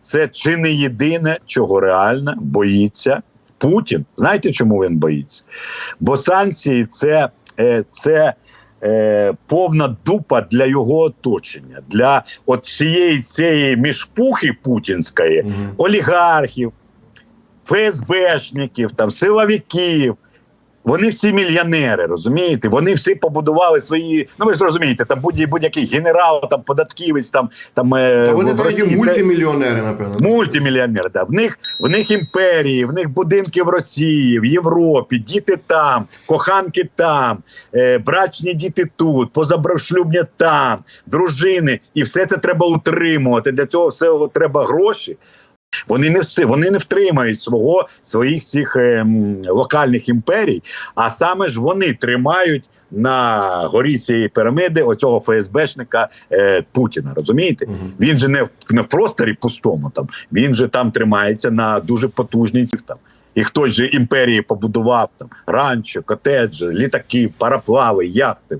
це чи не єдине, чого реально боїться Путін. Знаєте, чому він боїться? Бо санкції це, е, це е, повна дупа для його оточення, для от всієї цієї мішпухи путінської, олігархів, ФСБшників, там, силовиків. Вони всі мільйонери, розумієте? Вони всі побудували свої. Ну ви ж розумієте, там будь-який будь-який генерал, там податківець, там там е, Та вони в Росії мультимільйонери, напевно. Мультимільйонери, да. В них в них імперії, в них будинки в Росії, в Європі, діти там, коханки там, е, брачні діти тут, позашлюбні там, дружини, і все це треба утримувати. Для цього всього треба гроші. Вони не все, вони не втримають свого своїх цих ем, локальних імперій, а саме ж вони тримають. На горі цієї піраміди оцього ФСБшника е, Путіна. Розумієте? Він же не в, не в просторі пустому там. Він же там тримається на дуже потужній там. І хтось же імперії побудував там ранчо, котеджі, літаки, параплави, яхти.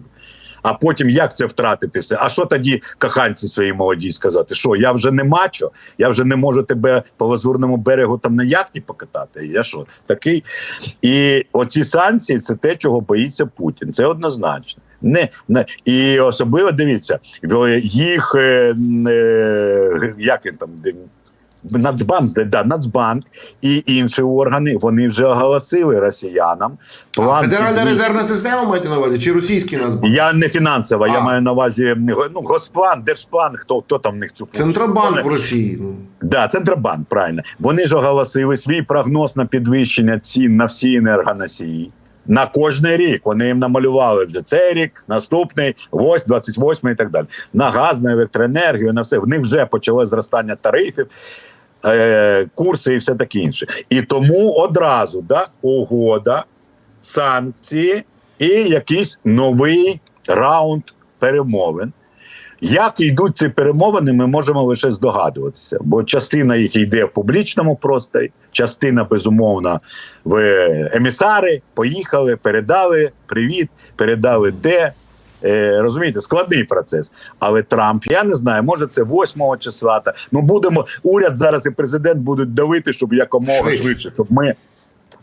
А потім як це втратити все? А що тоді коханці свої молоді сказати? Що я вже не мачо, я вже не можу тебе по лазурному берегу там на яхті покатати. Я що такий? І оці санкції це те, чого боїться Путін. Це однозначно. Не, не і особливо дивіться, їх е, е, як він там Нацбанк, да, Нацбанк і інші органи вони вже оголосили росіянам А Федеральна підвищення- резервна система маєте на увазі? Чи російський нацбанк? я не фінансова, я маю на увазі ну, госплан, держплан, хто, хто там в них цю функцію Центробанк в. Росії. Ну. Да, Центробанк, правильно. Вони ж оголосили свій прогноз на підвищення цін на всі енергоносії. На кожний рік вони їм намалювали вже цей рік, наступний, ось 28 і так далі. На газ, на електроенергію, на все. В них вже почали зростання тарифів, е, курси і все таке інше. І тому одразу да, угода, санкції і якийсь новий раунд перемовин. Як йдуть ці перемовини, ми можемо лише здогадуватися, бо частина їх йде в публічному просторі, частина безумовно в емісари поїхали, передали привіт, передали де. Е, розумієте, складний процес. Але Трамп, я не знаю, може це 8 числа. Та ну будемо уряд зараз і президент будуть давити, щоб якомога Швидше. швидше, щоб ми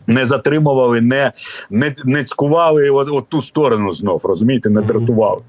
не затримували, не, не, не цькували от, от ту сторону знов, розумієте, не дратували.